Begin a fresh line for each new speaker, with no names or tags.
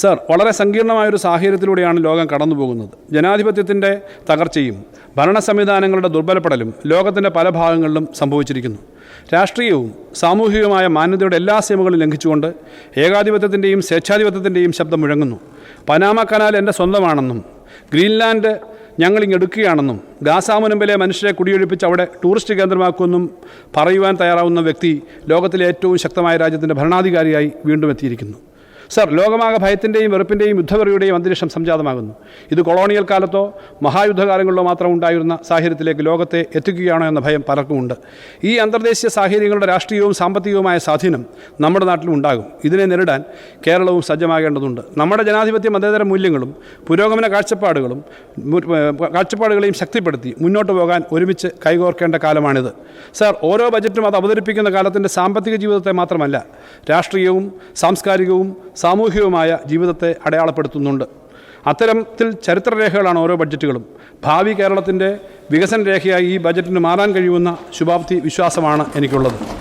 Sir വളരെ സങ്കീർണമായ ഒരു സാഹചര്യത്തിലൂടെയാണ് ലോകം കടന്നുപോകുന്നത്. ജനാധിപത്യത്തിന്റെ തകർച്ചയും ഭരണ സംവിധാനങ്ങളുടെ ദുർബലപ്പെടലും ലോകത്തിന്റെ പല ഭാഗങ്ങളിലും സംഭവിച്ചിരിക്കുന്നു. രാഷ്ട്രീയവും സാമൂഹികവുമായ മാന്യതയുടെ എല്ലാ സീമകളും ലംഘിച്ചുകൊണ്ട് ഏകാധിപത്യത്തിന്റെയും സ്വേച്ഛാധിപത്യത്തിന്റെയും ശബ്ദം മുഴങ്ങുന്നു. പനാമ കനാൽ എന്റെ സ്വന്തമാണെന്നും ഗ്രീൻലാൻഡ് ഞങ്ങളിങ്ങെടുക്കുകയാണെന്നും ഗാസാമുനമ്പിലെ മനുഷ്യരെ കുടിയൊഴിപ്പിച്ച് അവിടെ ടൂറിസ്റ്റ് കേന്ദ്രമാക്കുമെന്നും പറയുവാൻ തയ്യാറാവുന്ന വ്യക്തി ലോകത്തിലെ ഏറ്റവും ശക്തമായ രാജ്യത്തിന്റെ ഭരണാധികാരിയായി വീണ്ടും എത്തിയിരിക്കുന്നു. സർ ലോകമാകെ ഭയത്തിന്റെയും വെറുപ്പിന്റെയും യുദ്ധവെറിയുടെയും അന്തരീക്ഷം സംജാതമാകുന്നു. ഇത് കൊളോണിയൽ കാലത്തോ മഹായുദ്ധകാലങ്ങളിലോ മാത്രം ഉണ്ടായിരുന്ന സാഹചര്യത്തിലേക്ക് ലോകത്തെ എത്തിക്കുകയാണോ എന്ന ഭയം പലർക്കുമുണ്ട്. ഈ അന്തർദേശീയ സാഹചര്യങ്ങളുടെ രാഷ്ട്രീയവും സാമ്പത്തികവുമായ സ്വാധീനം നമ്മുടെ നാട്ടിലും ഉണ്ടാകും. ഇതിനെ നേരിടാൻ കേരളവും സജ്ജമാകേണ്ടതുണ്ട്. നമ്മുടെ ജനാധിപത്യ മതേതര മൂല്യങ്ങളും പുരോഗമന കാഴ്ചപ്പാടുകളും കാഴ്ചപ്പാടുകളെയും ശക്തിപ്പെടുത്തി മുന്നോട്ട് പോകാൻ ഒരുമിച്ച് കൈകോർക്കേണ്ട കാലമാണിത്. സർ ഓരോ ബജറ്റും അത് അവതരിപ്പിക്കുന്ന കാലത്തിന്റെ സാമ്പത്തിക ജീവിതത്തെ മാത്രമല്ല രാഷ്ട്രീയവും സാംസ്കാരികവും സാമൂഹികവുമായ ജീവിതത്തെ അടയാളപ്പെടുത്തുന്നുണ്ട്. അത്തരത്തിൽ ചരിത്രരേഖകളാണ് ഓരോ ബഡ്ജറ്റുകളും. ഭാവി കേരളത്തിന്റെ വികസന രേഖയായി ഈ ബജറ്റിന് മാറാൻ കഴിയുമെന്ന ശുഭാപ്തി വിശ്വാസമാണ് എനിക്കുള്ളത്.